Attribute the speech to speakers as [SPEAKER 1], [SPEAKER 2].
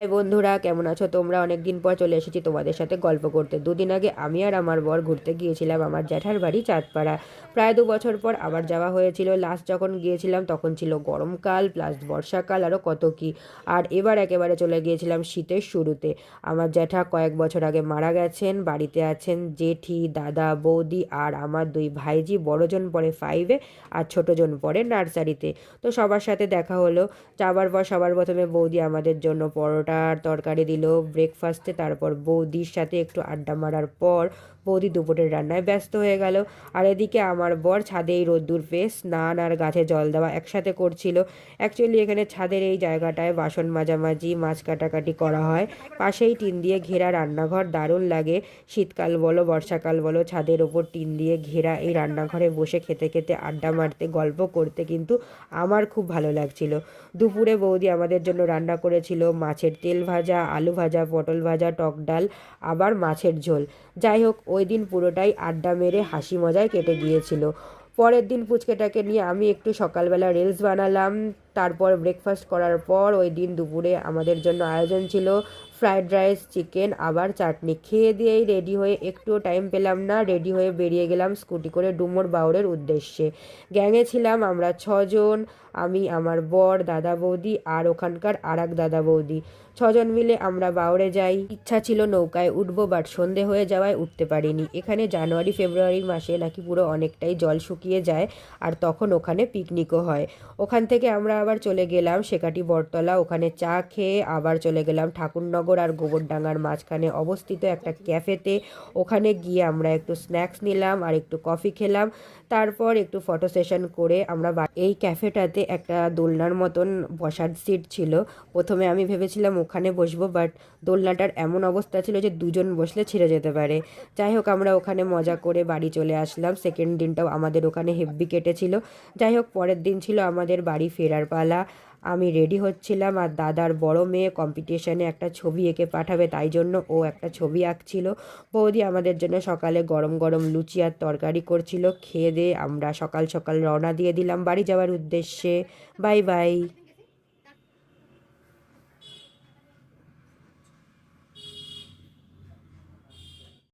[SPEAKER 1] High বন্ধুরা, কেমন আছো? তোমরা অনেক দিন পর চলে এসেছি তোমাদের সাথে গল্প করতে। দুদিন আগে আমি আর আমার বর ঘুরতে গিয়েছিলাম আমার জ্যাঠার বাড়ি চাঁদপাড়া। প্রায় দু বছর পর আবার যাওয়া হয়েছিল। লাস্ট যখন গিয়েছিলাম তখন ছিল গরমকাল প্লাস বর্ষাকাল আরও কত কি। আর এবার একেবারে চলে গিয়েছিলাম শীতের শুরুতে। আমার জ্যাঠা কয়েক বছর আগে মারা গেছেন, বাড়িতে আছেন জেঠি, দাদা, বৌদি আর আমার দুই ভাইজি, বড়জন পড়ে ফাইভে আর ছোটজন পড়ে নার্সারিতে তো। সবার সাথে দেখা হলো। যাবার পর সবার প্রথমে বৌদি আমাদের জন্য পরোটা আর তরকারি দিল ব্রেকফাস্টে তারপর বৌদির সাথে একটু আড্ডা মারার পর বৌদি দুপুরের রান্নায় ব্যস্ত হয়ে গেল। আর এদিকে আমার বর ছাদে এই রোদ্দুর পেয়ে স্নান আর গাছে জল দেওয়া একসাথে করছিল। অ্যাকচুয়ালি এখানে ছাদের এই জায়গাটায় বাসন মাজামাজি মাছ কাটাকাটি করা হয়। পাশেই টিন দিয়ে ঘেরা রান্নাঘর দারুণ লাগে। শীতকাল বলো, বর্ষাকাল বলো, ছাদের ওপর টিন দিয়ে ঘেরা এই রান্নাঘরে বসে খেতে খেতে আড্ডা মারতে, গল্প করতে কিন্তু আমার খুব ভালো লাগছিল। দুপুরে বৌদি আমাদের জন্য রান্না করেছিল মাছের তেল ভাজা, আলু ভাজা, পটল ভাজা, টক ডাল, আবার মাছের ঝোল। যাই হোক, ওই দিন পুরোটাই আড্ডা মেরে হাসি মজায় কেটে গিয়েছিল। পরের দিন পুচকেটাকে নিয়ে আমি একটু সকালবেলা রিলস বানালাম তারপর ব্রেকফাস্ট করার পর ওই দিন দুপুরে আমাদের জন্য আয়োজন ছিল ফ্রায়েড রাইস চিকেন আবার চাটনি। খেয়ে দিয়েই রেডি হয়ে একটুও টাইম পেলাম না রেডি হয়ে বেরিয়ে গেলাম স্কুটি করে ডুমুর বাউরের উদ্দেশ্যে। গ্যাংয়ে ছিলাম আমরা ছজন, আমি, আমার বর, দাদা বৌদি আর ওখানকার আর এক দাদা বৌদি। ছজন মিলে আমরা বাউরে যাই। ইচ্ছা ছিল নৌকায় উঠবো বাট সন্ধে হয়ে যাওয়ায় উঠতে পারিনি। এখানে জানুয়ারি, ফেব্রুয়ারি মাসে নাকি পুরো অনেকটাই জল শুকিয়ে যায়, আর তখন ওখানে পিকনিকও হয়। ওখান থেকে আমরা আবার চলে গেলাম শেকাটি বটতলা। ওখানে চা খেয়ে আবার চলে গেলাম ঠাকুরনগর আর গোবরডাঙ্গার মাঝখানে অবস্থিত একটা ক্যাফেতে। ওখানে গিয়ে আমরা একটু স্ন্যাক্স নিলাম আর একটু কফি খেলাম। তারপর একটু ফটো সেশন করে আমরা এই ক্যাফেটাতে একটা দোলনার মতন বসার সিট ছিল। প্রথমে আমি ভেবেছিলাম ওখানে বসবো, বাট দোলনাটার এমন অবস্থা ছিল যে দুজন বসলে ছিঁড়ে যেতে পারে। যাই হোক, আমরা ওখানে মজা করে বাড়ি চলে আসলাম। সেকেন্ড দিনটাও আমাদের ওখানে হেব্বি কেটেছিল। যাই হোক, পরের দিন ছিল আমাদের বাড়ি ফেরার পালা আমি রেডি হচ্ছিলাম আর দাদার বড় মেয়ে কম্পিটিশনে একটা ছবি এঁকে পাঠাবে, তাই জন্য ও একটা ছবি আঁকছিল। বৌদি আমাদের জন্য সকালে গরম গরম লুচি আর তরকারি করছিল, খেয়ে দিয়ে আমরা সকাল সকাল রওনা দিয়ে দিলাম বাড়ি যাওয়ার উদ্দেশ্যে। Bye bye.